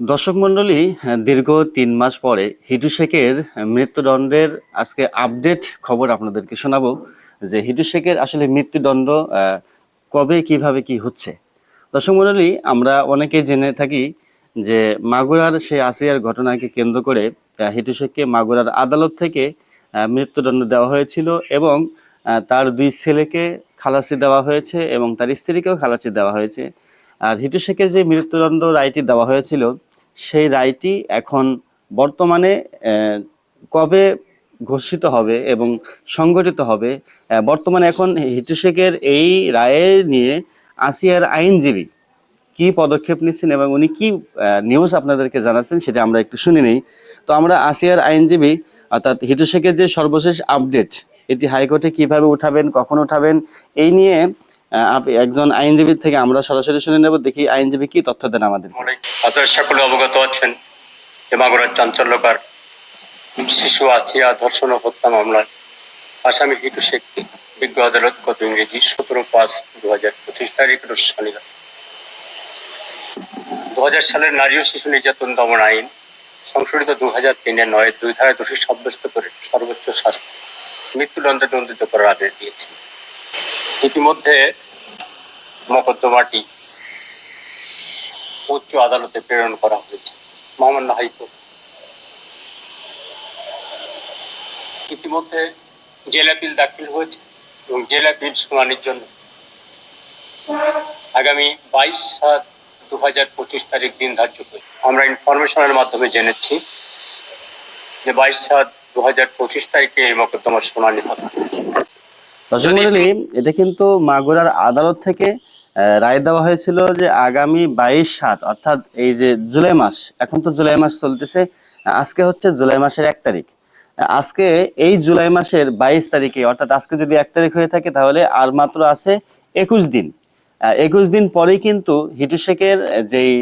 দর্শক মন্ডলী দীর্ঘ তিন মাস পরে হিটু শেখের মৃত্যুদণ্ডের আজকে আপডেট খবর আপনাদেরকে শোনাবো যে হিটু শেখের আসলে মৃত্যুদণ্ড কবে, কীভাবে, কি হচ্ছে। দর্শক মন্ডলী আমরা অনেকে জেনে থাকি যে মাগুরার সেই আসিয়ার ঘটনাকে কেন্দ্র করে হিটু শেখকে মাগুরার আদালত থেকে মৃত্যুদণ্ড দেওয়া হয়েছিল এবং তার দুই ছেলেকে খালাসি দেওয়া হয়েছে এবং তার স্ত্রীকেও খালাসি দেওয়া হয়েছে। আর হিটু শেখের যে মৃত্যুদণ্ড রায়টি দেওয়া হয়েছিল সেই রায়টি এখন বর্তমানে কবে ঘোষিত হবে এবং সংগঠিত হবে বর্তমানে এখন হিটু শেখের এই রায়ের নিয়ে আসিয়ার আইনজীবী কি পদক্ষেপ নিচ্ছেন এবং উনি কি নিউজ আপনাদেরকে জানাচ্ছেন সেটা আমরা একটু শুনে নেই। তো আমরা আসিয়ার আইনজীবী, অর্থাৎ হিটু শেখের যে সর্বশেষ আপডেট এটি হাইকোর্টে কীভাবে উঠাবেন, কখন উঠাবেন, এই নিয়ে একজন আইনজীবীর থেকে আমরা সরাসরি শুনে নেব, দেখি আইনজীবী কি তথ্য দেন আমাদের সকলে অবগত আছেন যে মাগুরার চাঞ্চল্যকার শিশু আচিয়া ধর্ষণ হত্যা মামলায় আসামি হিটু শেখকে বিজ্ঞ আদালত গত ইংরেজি সতেরো পাঁচ দু হাজার পঁচিশ তারিখ শনিবার। দু হাজার সালের নারী ও শিশু নির্যাতন দমন আইন সংশোধিত দু হাজার তিনের নয় দুই ধারায় দোষী সাব্যস্ত করে সর্বোচ্চ শাস্তি মৃত্যুদণ্ডে দণ্ডিত করার আদেশ দিয়েছে। ইতিমধ্যে মকদ্দমাটি উচ্চ আদালতে প্রেরণ করা হয়েছে। মহামান্য হাইকোর্ট। ইতিমধ্যে জেল আপিল দাখিল হয়েছে এবং জেল আপিল শুনানির জন্য আগামী বাইশ সাত দু হাজার পঁচিশ তারিখ দিন ধার্য করেছে আমরা ইনফরমেশনের মাধ্যমে জেনেছি যে বাইশ সাত দু হাজার পঁচিশ তারিখে এই মোকদ্দমার শুনানি হবে। দর্শক এটা কিন্তু মাগুরার আদালত থেকে রায় দেওয়া হয়েছিল যে আগামী বাইশ সাত অর্থাৎ এই যে জুলাই মাস এখন তো জুলাই মাস চলতেছে আজকে হচ্ছে জুলাই মাসের এক তারিখ। আজকে এই জুলাই মাসের বাইশ তারিখে অর্থাৎ আজকে যদি এক তারিখ হয়ে থাকে তাহলে আর মাত্র আছে একুশ দিন। একুশ দিন পরেই কিন্তু হিটু শেখের যেই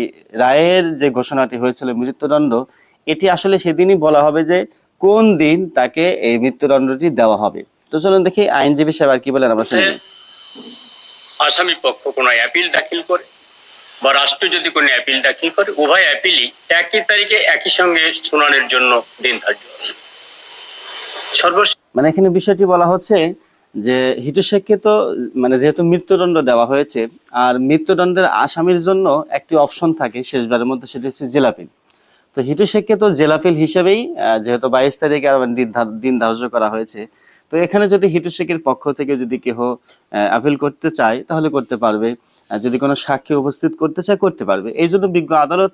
রায়ের যে ঘোষণাটি হয়েছিল মৃত্যুদণ্ড এটি আসলে সেদিনই বলা হবে যে কোন দিন তাকে এই মৃত্যুদণ্ডটি দেওয়া হবে। তো চলুন দেখি আইনজীবী সাহেব আর কি বলেন আমরা শুনি আসামি পক্ষ কোনো অ্যাপিল দাখিল করে বা রাষ্ট্র যদি কোনো অ্যাপিল দাখিল করে উভয় অ্যাপিলই একই তারিখে একই সঙ্গে শুনানির জন্য দিন ধার্য আছে মানে এখানে বিষয়টি বলা হচ্ছে যে হিটু শেখকে তো মানে যেহেতু মৃত্যুদণ্ড দেওয়া হয়েছে আর মৃত্যুদণ্ডের আসামির জন্য একটি অপশন থাকে শেষবারের মধ্যে সেটি হচ্ছে জেলাপিল। তো হিটু শেখকে তো জেলাপিল হিসেবেই যেহেতু বাইশ তারিখে দিন ধার্য করা হয়েছে তো এখানে যদি হিটু শেখের পক্ষ থেকে যদি কেহ আপিল করতে চায়, তাহলে করতে পারবে। যদি কোনো সাক্ষী উপস্থিত করতে চায়, করতে পারবে। এই জন্য বিজ্ঞ আদালত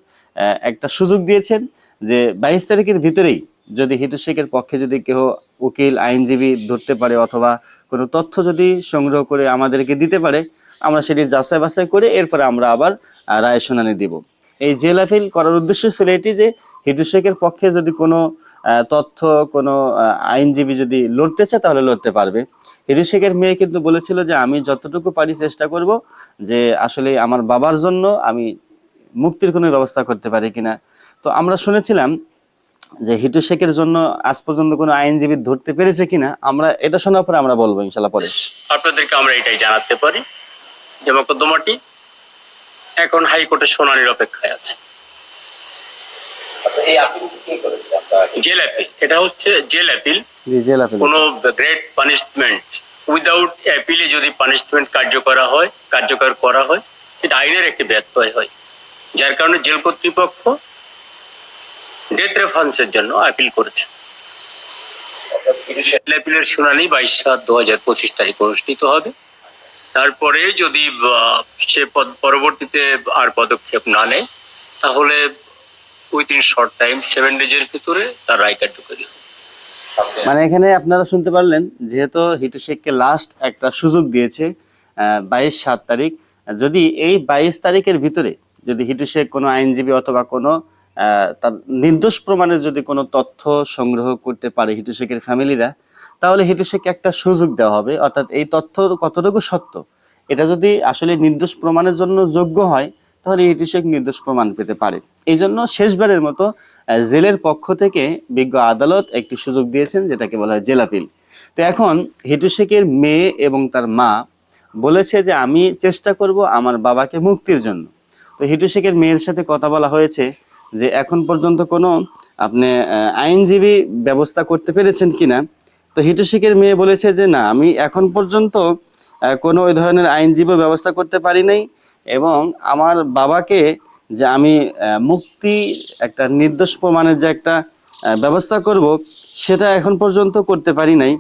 একটা সুযোগ দিয়েছেন যে বাইশ তারিখের ভিতরেই যদি হিটু শেখের পক্ষে যদি কেহ উকিল, আইনজীবী ধরতে পারে অথবা কোনো তথ্য যদি সংগ্রহ করে আমাদেরকে দিতে পারে, আমরা সেটি যাচাই বাছাই করে এরপরে আমরা আবার রায় শুনানি দিব। এই জেল আপিল করার উদ্দেশ্য ছিল এটি যে হিটু শেখের পক্ষে যদি কোনো তথ্য, কোনো আইনজীবী যদি লড়তে চায় তাহলে লড়তে পারবে। হিটু শেখের মেয়ে কিন্তু বলেছিল যে, আমি যতটুকু পারি চেষ্টা করব যে, আসলে আমার বাবার জন্য আমি মুক্তির কোনো ব্যবস্থা করতে পারি কিনা। তো আমরা শুনেছিলাম যে হিটু শেখের জন্য আজ পর্যন্ত কোনো আইনজীবী ধরতে পেরেছে কিনা, আমরা, এটা শোনার পরে আমরা বলব ইনশাল্লাহ পরে। আপনাদেরকে আমরা এটাই জানাতে পারি যে, মোকদ্দমাটি এখন হাইকোর্টের শুনানির অপেক্ষায় আছে। এই আপিল কে করেছে? জেল অ্যাপিল এটা হচ্ছে জেল অ্যাপিল জি জেল আপিল কোনো গ্রেট পানিশমেন্ট উইদাউট অ্যাপিলে যদি পানিশমেন্ট কার্যকর হয় কার্যকর করা হয় এটা আইনের একটি ব্যত্যয় হয়। যার কারণে জেল কর্তৃপক্ষ ডেথ রেফারেন্সের জন্য আপিল করেছে। জেল অ্যাপিলের শুনানি বাইশ সাত দু হাজার পঁচিশ তারিখ অনুষ্ঠিত হবে। তারপরে যদি আহ, সে পদ- পরবর্তীতে আর পদক্ষেপ না নেয় তাহলে উইথিন শর্ট টাইম সেভেন ডেজের ভিতরে তার রায় কার্যকরী মানে এখানে আপনারা শুনতে পারলেন, যেহেতু হিটু শেখকে লাস্ট একটা সুযোগ দিয়েছে বাইশ সাত তারিখ। যদি এই বাইশ তারিখের ভিতরে যদি হিটু শেখ কোনো আইনজীবী অথবা কোনো তার নির্দোষ প্রমাণের যদি কোনো তথ্য সংগ্রহ করতে পারে হিটু শেখের ফ্যামিলিরা, তাহলে হিটু শেখকে একটা সুযোগ দেওয়া হবে। অর্থাৎ এই তথ্য কতটুকু সত্য? এটা যদি আসলে নির্দোষ প্রমাণের জন্য যোগ্য হয় তাহলে হিটু শেখ নির্দোষ প্রমাণ পেতে পারে। এই জন্য শেষবারের মতো জেলের পক্ষ থেকে বিজ্ঞ আদালত একটি সুযোগ দিয়েছেন, যেটাকে বলা হয় জেল আপিল তো এখন হিটু শেখের মেয়ে এবং তার মা বলেছে যে, আমি চেষ্টা করব আমার বাবাকে মুক্তির জন্য। তো হিটু শেখের মেয়ের সাথে কথা বলা হয়েছে যে, এখন পর্যন্ত কোনো আপনি আইনজীবী ব্যবস্থা করতে পেরেছেন কিনা? তো হিটু শেখের মেয়ে বলেছে যে, না, আমি এখন পর্যন্ত কোনো ওই ধরনের আইনজীবী ব্যবস্থা করতে পারি নাই। এবং আমার বাবাকে যে আমি মুক্তি একটা নির্দোষ প্রমাণের যে একটা ব্যবস্থা করব, সেটা এখন পর্যন্ত করতে পারি নাই।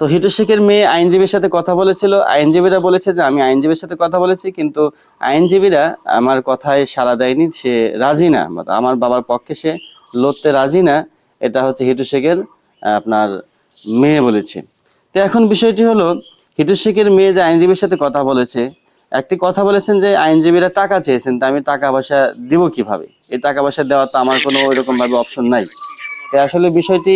তো হিটু শেখের মেয়ে আইনজীবীর সাথে কথা বলেছিল। আইনজীবীরা বলেছে যে আমি আইনজীবীর সাথে কথা বলেছি, কিন্তু আইনজীবীরা আমার কথায় সাড়া দেয়নি, সে রাজি না। মানে আমার বাবার পক্ষে সে লড়তে রাজি না, এটা হচ্ছে হিটু শেখের আপনার মেয়ে বলেছে। তো এখন বিষয়টি হলো, হিটু শেখের মেয়ে যে আইনজীবীর সাথে কথা বলেছে একটি কথা বলেছেন যে আইনজীবীরা টাকা চেয়েছেন তা আমি টাকা পয়সা দিব কীভাবে? এই টাকা পয়সা দেওয়া তো আমার কোনো ওইরকম ভাবে অপশন নাই। তো আসলে বিষয়টি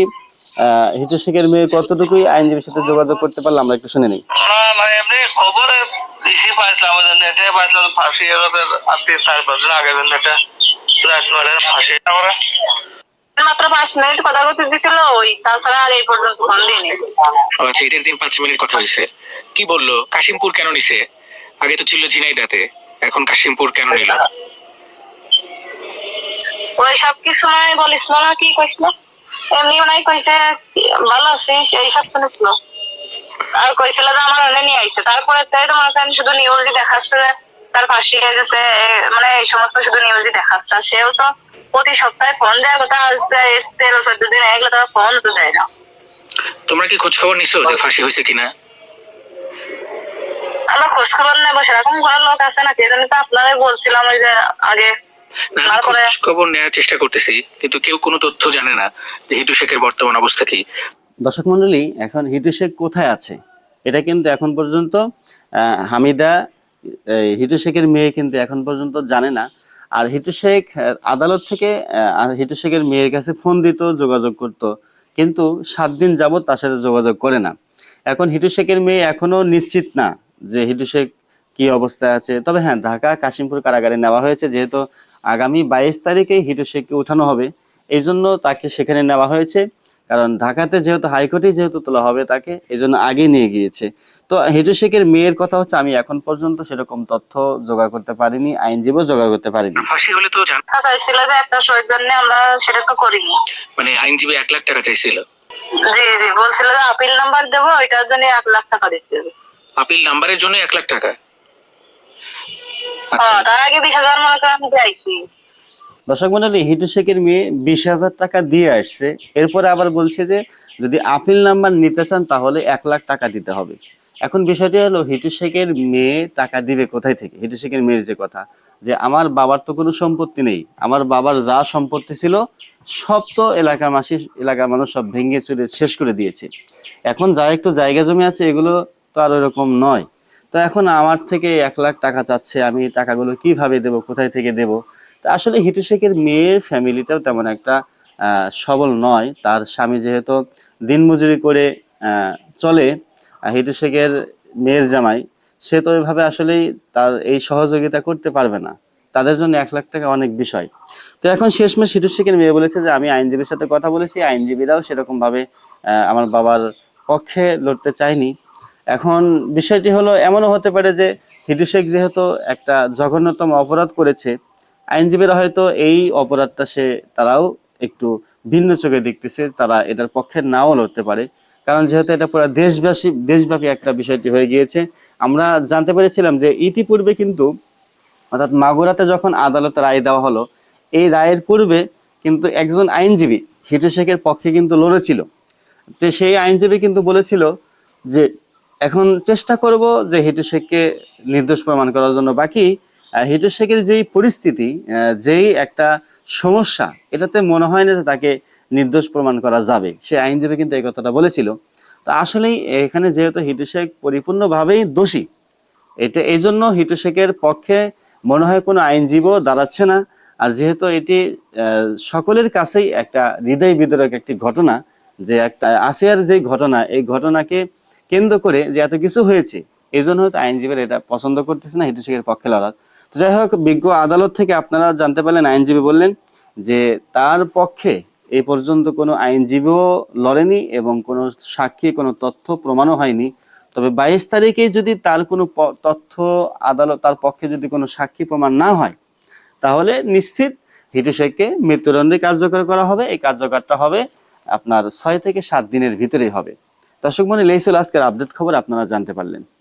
হিটু শেখের মেয়ে কতটুকুই আইনজীবীর সাথে যোগাযোগ করতে পারলাম আমরা একটু শুনে নিই। না না এমনি খবরে বেশি পাইছিলাম আমাদের নেটে পাইছিলাম ফাঁসি চার পাঁচ দিন আগে নেটে। রাত নয়টায় ফাঁসি আমরা মাত্র পাঁচ মিনিট কথা বলতে দিছিল ওই তাছাড়া আর এই পর্যন্ত ফোন দিইনি। আচ্ছা দিন পাঁচ মিনিট কথা হয়েছে। কি বলল? কাশিমপুর কেন নিছে? আগে তো ছিল ঝিনাইদাতে এখন কাশিমপুর কেন নিল? ওই সব কিছু নয় বলিছিল না কি কইছিল এমনি মানে কইছে ভালো আছিস এইসব শুনেছিল আর কইছিল যে আমার অনেক নিয়ে আইছে তারপরে তাই তো মনে করেন শুধু নিউজই দেখাচ্ছে তার ফাঁসি হয়ে গেছে মানে এই সমস্ত শুধু নিউজই দেখাচ্ছে। আর সেও তো প্রতি সপ্তাহে ফোন দেওয়ার কথা আজ প্রায় তেরো চোদ্দ দিন এগুলো তারা ফোন তো দেয় না। তোমরা কি খোঁজ খবর নিছো যে ফাঁসি হয়েছে কিনা? আমরা খোঁজ খবর নেব সেরকম কোনো লোক আছে নাকি? এই জন্য তো আপনারাই বলছিলাম ওই যে আগে। খোঁজ খবর নেওয়ার চেষ্টা করতেছি কিন্তু কেউ কোনো তথ্য জানে না যে হিটু শেখের বর্তমান অবস্থা কি। দর্শক মন্ডলী এখন হিটু শেখ কোথায় আছে? এটা কিন্তু এখন পর্যন্ত আহ, হামিদা হিটু শেখের মেয়ে কিন্তু এখন পর্যন্ত জানে না। আর হিটু শেখ আদালত থেকে আহ, হিটু শেখের মেয়ের কাছে ফোন দিত যোগাযোগ করত। কিন্তু সাত দিন যাবত তার সাথে যোগাযোগ করে না। এখন হিটু শেখের মেয়ে এখনও নিশ্চিত না। যে হিটু শেখ কি অবস্থায় আছে। তবে হ্যাঁ ঢাকা কাশিমপুর কারাগারে নেওয়া হয়েছে যেহেতু আগামী বাইশ তারিখে হিটু শেখকে উঠানো হবে। এই জন্য তাকে সেখানে নেওয়া হয়েছে। কারণ ঢাকাতে যেহেতু হাইকোর্টে যেহেতু তোলা হবে তাকে এই জন্য আগে নিয়ে গিয়েছে। তো হিটু শেখের মেয়ের কথা হচ্ছে আমি এখন পর্যন্ত সেরকম তথ্য জোগাড় করতে পারিনি আইনজীবীও জোগাড় করতে পারিনি। ফাঁসি হলে তো জান চাইছিল যে একটা শোয়ের জন্য আমরা সেটা তো করিনি। মানে আইনজীবী এক লাখ টাকা চাইছিল। জি জি বলছিল যে আপিল নাম্বার দেবো ওইটার জন্য এক লাখ টাকা দিতে হবে। আপিল নাম্বারের জন্য এক লাখ টাকা। আচ্ছা। হ্যাঁ, তার আগে বিশ হাজার মনে করেন চাইছি। দর্শক মন্ডলী হিটু শেখের মেয়ে বিশ হাজার টাকা দিয়ে আসছে। এরপরে আবার বলছে যে যদি আপিল নাম্বার নিতে চান তাহলে এক লাখ টাকা দিতে হবে। এখন বিষয়টি হলো হিটু শেখের মেয়ে টাকা দিবে কোথায় থেকে? হিটু শেখের মেয়ের যে কথা যে আমার বাবার তো কোনো সম্পত্তি নেই। আমার বাবার যা সম্পত্তি ছিল সব তো এলাকার মাসি এলাকার মানুষ সব ভেঙে চুরে শেষ করে দিয়েছে। এখন যা একটু জায়গা জমি আছে এগুলো তো আর ওরকম নয়। তো এখন আমার থেকে এক লাখ টাকা চাচ্ছে, আমি টাকাগুলো কীভাবে দেব, কোথায় থেকে দেব? তা আসলে হিটু শেখের মেয়ের ফ্যামিলিটাও তেমন একটা সবল নয়। তার স্বামী যেহেতু দিনমজুরি করে চলে হিটু শেখের মেয়ের জামাই, সে তো ওইভাবে আসলেই তার এই সহযোগিতা করতে পারবে না। তাদের জন্য এক লাখ টাকা অনেক বিষয়। তো এখন শেষমেশ হিটু শেখের মেয়ে বলেছে যে, আমি আইনজীবীর সাথে কথা বলেছি, আইনজীবীরাও সেরকমভাবে আমার বাবার পক্ষে লড়তে চায়নি। এখন বিষয়টি হলো, এমনও হতে পারে যে হিটু শেখ যেহেতু একটা জঘন্যতম অপরাধ করেছে, আইনজীবীরা হয়তো এই অপরাধটা সে, তারাও একটু ভিন্ন চোখে দেখতেছে, তারা এটার পক্ষে নাও লড়তে পারে। কারণ যেহেতু এটা পুরো দেশবাসী, দেশব্যাপী একটা বিষয়টি হয়ে গিয়েছে, আমরা জানতে পেরেছিলাম যে ইতিপূর্বে কিন্তু, অর্থাৎ মাগুরাতে যখন আদালতে রায় দেওয়া হলো, এই রায়ের পূর্বে কিন্তু একজন আইনজীবী হিটু শেখের পক্ষে কিন্তু লড়েছিল। তো সেই আইনজীবী কিন্তু বলেছিল যে এখন চেষ্টা করব যে হিটু শেখকে নির্দোষ প্রমাণ করার জন্য। বাকি হিটু শেখের যেই পরিস্থিতি যেই একটা সমস্যা, এটাতে মনে হয় না যে তাকে নির্দোষ প্রমাণ করা যাবে। সে আইনজীবী কিন্তু এই কথাটা বলেছিল। তো আসলেই এখানে যেহেতু হিটু শেখ পরিপূর্ণভাবেই দোষী, এটা এই জন্য হিটু শেখের পক্ষে মনে হয় কোনো আইনজীবীও দাঁড়াচ্ছে না। আর যেহেতু এটি সকলের কাছেই একটা হৃদয় বিদরক একটি ঘটনা, যে একটা, আসিয়ার যে ঘটনা, এই ঘটনাকে কেন্দ্র করে যে এত কিছু হয়েছে, এই জন্য হয়তো আইনজীবীরা এটা পছন্দ করতেছে না, হিটু শেখের পক্ষে লড়ার। তো যাই হোক, বিজ্ঞ আদালত থেকে আপনারা জানতে পারলেন, আইনজীবী বললেন যে তার পক্ষে এই পর্যন্ত কোনো আইনজীবীও লড়েনি এবং কোনো সাক্ষী, কোনো তথ্য প্রমাণও হয়নি। তবে বাইশ তারিখে যদি তার কোনো তথ্য আদালত, তার পক্ষে যদি কোনো সাক্ষী প্রমাণ না হয়, তাহলে নিশ্চিত হিটু শেখকে মৃত্যুদণ্ডে কার্যকর করা হবে। এই কার্যকরটা হবে আপনার ছয় থেকে সাত দিনের ভিতরেই হবে। দর্শক মনে এই আজকের আপডেট খবর আপনারা জানতে পারলেন।